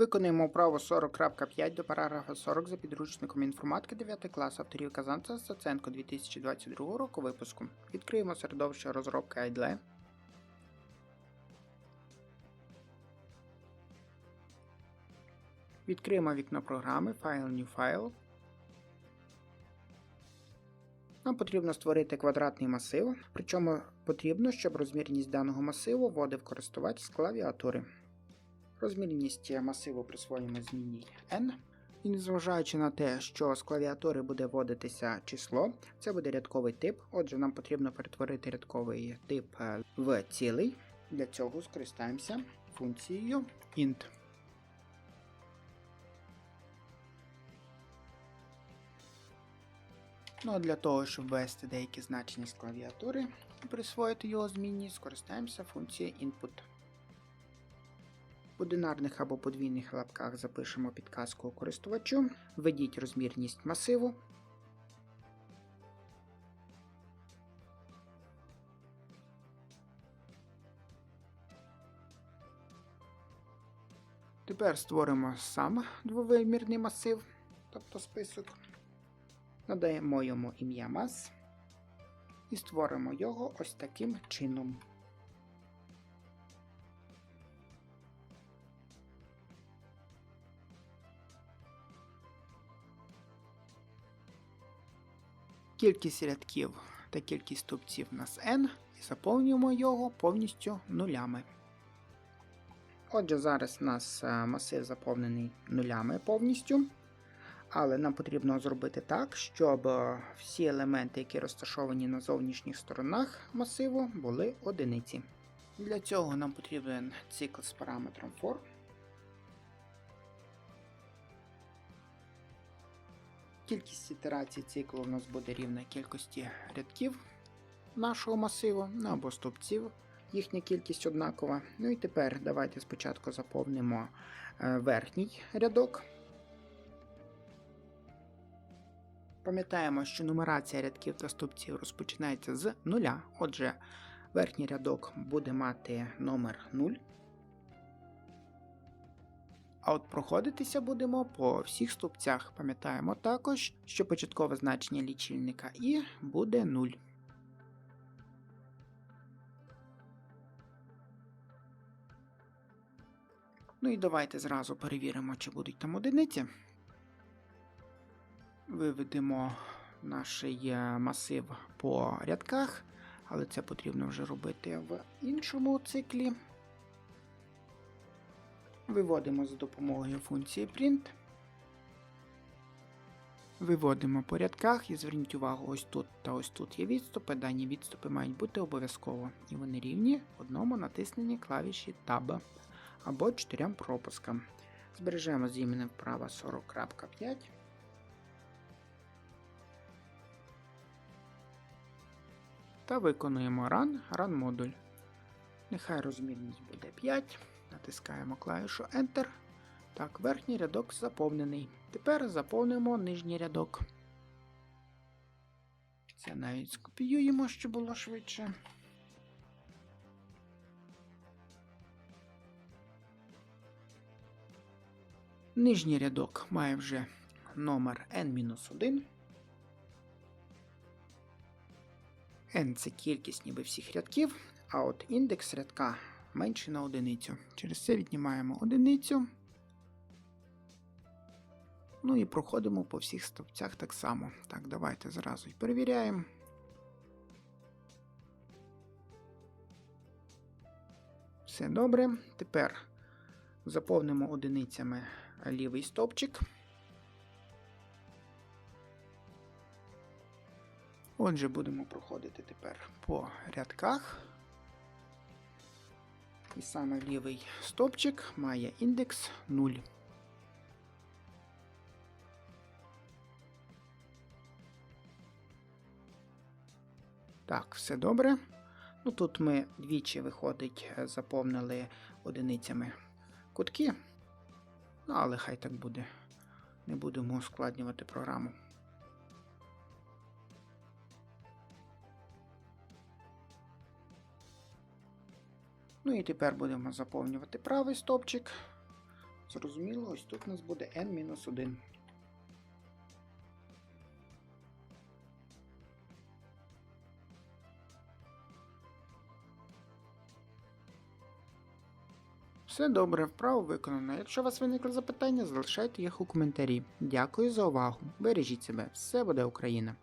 Виконуємо вправу 40.5 до параграфа 40 за підручником інформатики 9 клас авторів Казанця Саценко 2022 року випуску. Відкриємо середовище розробки IDLE. Відкриємо вікно програми File New File. Нам потрібно створити квадратний масив, причому потрібно, щоб розмірність даного масиву вводив користувач з клавіатури. Розмірність масиву присвоїмо змінній n. І незважаючи на те, що з клавіатури буде вводитися число, це буде рядковий тип. Отже, нам потрібно перетворити рядковий тип е, в цілий. Для цього скористаємося функцією int. Ну а для того, щоб ввести деякі значення з клавіатури і присвоїти його змінні, скористаємося функцією input. Одинарних або подвійних лапках запишемо підказку користувачу, введіть розмірність масиву. Тепер створимо сам двовимірний масив, тобто список. Надаємо йому ім'я мас і створимо його ось таким чином. Кількість рядків та кількість стовпців у нас n, і заповнюємо його повністю нулями. Отже, зараз у нас е, масив заповнений нулями повністю. Але нам потрібно зробити так, щоб е, всі елементи, які розташовані на зовнішніх сторонах масиву, були одиниці. Для цього нам потрібен цикл з параметром for. Кількість ітерацій циклу у нас буде рівна кількості рядків нашого масиву ну, або стовпців. Їхня кількість однакова. Ну і тепер давайте спочатку заповнимо е, верхній рядок. Пам'ятаємо, що нумерація рядків та стовпців розпочинається з нуля. Отже, верхній рядок буде мати номер 0. А от проходитися будемо по всіх стовпцях. Пам'ятаємо також, що початкове значення лічильника і буде 0. Ну і давайте зразу перевіримо, чи будуть там одиниці. Виведемо наш масив по рядках, але це потрібно вже робити в іншому циклі. Виводимо за допомогою функції print. Виводимо по рядках і зверніть увагу, ось тут та ось тут є відступи. Дані відступи мають бути обов'язково. І вони рівні одному натисненні клавіші Tab або чотирьом пропускам. Збережемо з іменем вправа 40.5. Та виконуємо Run, Run модуль. Нехай розмірність буде 5. Натискаємо клавішу Enter. Так, верхній рядок заповнений. Тепер заповнимо нижній рядок. Це навіть скопіюємо, щоб було швидше. Нижній рядок має вже номер n-1. n це кількість ніби всіх рядків, а от індекс рядка менший на одиницю. Через це віднімаємо одиницю. Ну і проходимо по всіх стовпцях так само. Так, давайте зразу і перевіряємо. Все добре. Тепер заповнимо одиницями лівий стовпчик. Отже, будемо проходити тепер по рядках. І саме лівий стовпчик має індекс 0. Так, все добре. Ну Тут ми двічі виходить, заповнили одиницями кутки. Ну, але хай так буде. Не будемо ускладнювати програму. Ну і тепер будемо заповнювати правий стовпчик. Зрозуміло, ось тут у нас буде n-1. Все добре, вправо виконано. Якщо у вас виникли запитання, залишайте їх у коментарі. Дякую за увагу. Бережіть себе, все буде Україна!